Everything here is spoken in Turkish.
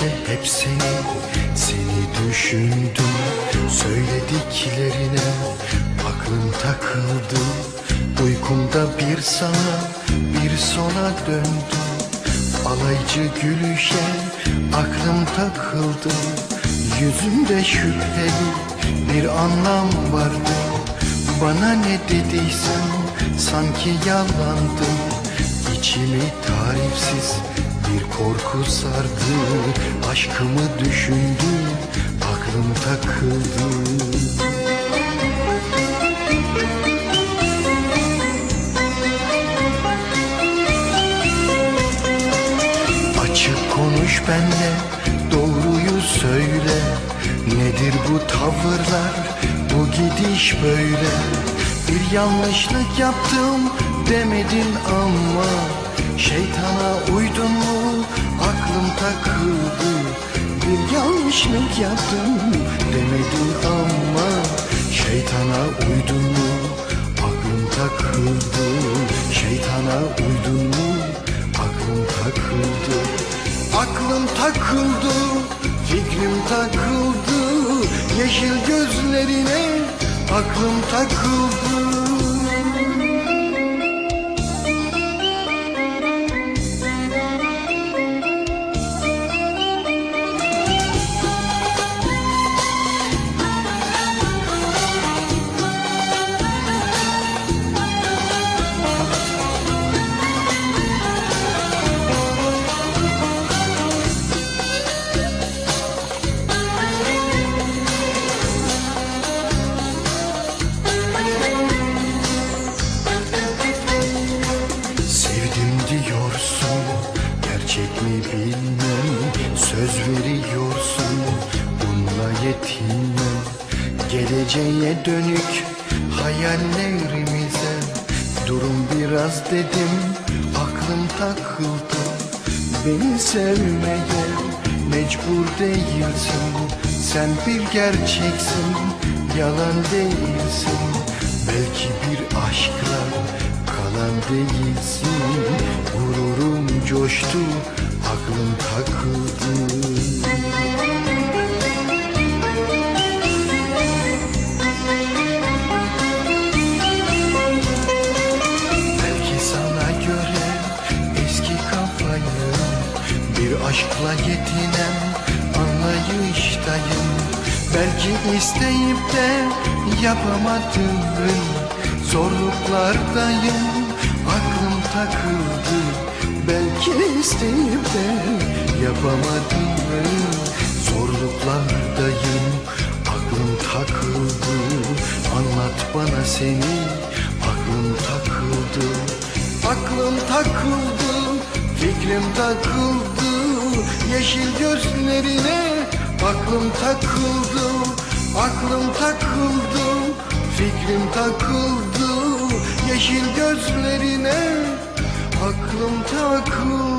gece. Hep seni Seni düşündüm. Söylediklerine Aklım takıldı. Uykumda bir sana Bir sona döndüm. Alaycı gülüşe Aklım takıldı. Yüzümde şüpheli Bir anlam vardı. Bana ne dediysen Sanki yalandım İçimi tarifsiz bir korku sardı. Aşkımı düşündüm aklım takıldı. Açık konuş benle doğruyu söyle. Nedir bu tavırlar? Bu gidiş böyle. Bir yanlışlık yaptım demedin ama Şeytana uydun Yanlışlık yaptım demedin ama Şeytana uydun mu? Aklım takıldı. Şeytana uydun mu? Aklım takıldı. Aklım takıldı, fikrim takıldı. Yeşil gözlerine aklım takıldı diyorsun Gerçek mi bilmem Söz veriyorsun Bununla yetinmem. Geleceğe dönük Hayallerimize Durum biraz dedim Aklım takıldı. Beni sevmeye Mecbur değilsin Sen bir gerçeksin Yalan değilsin. Belki bir aşkla kalan değilsin coştu, aklım takıldı. Belki sana göre eski kafayı Bir aşkla yetinen anlayıştayım. Belki isteyip de yapamadım Zorluklardayım. Aklım takıldı Belki isteyip de yapamadım. Zorluklardayım aklım takıldı. Anlat bana seni aklım takıldı. Aklım takıldı fikrim takıldı. Yeşil gözlerine aklım takıldı. Aklım takıldı fikrim takıldı. Yeşil gözlerine aklım takıldı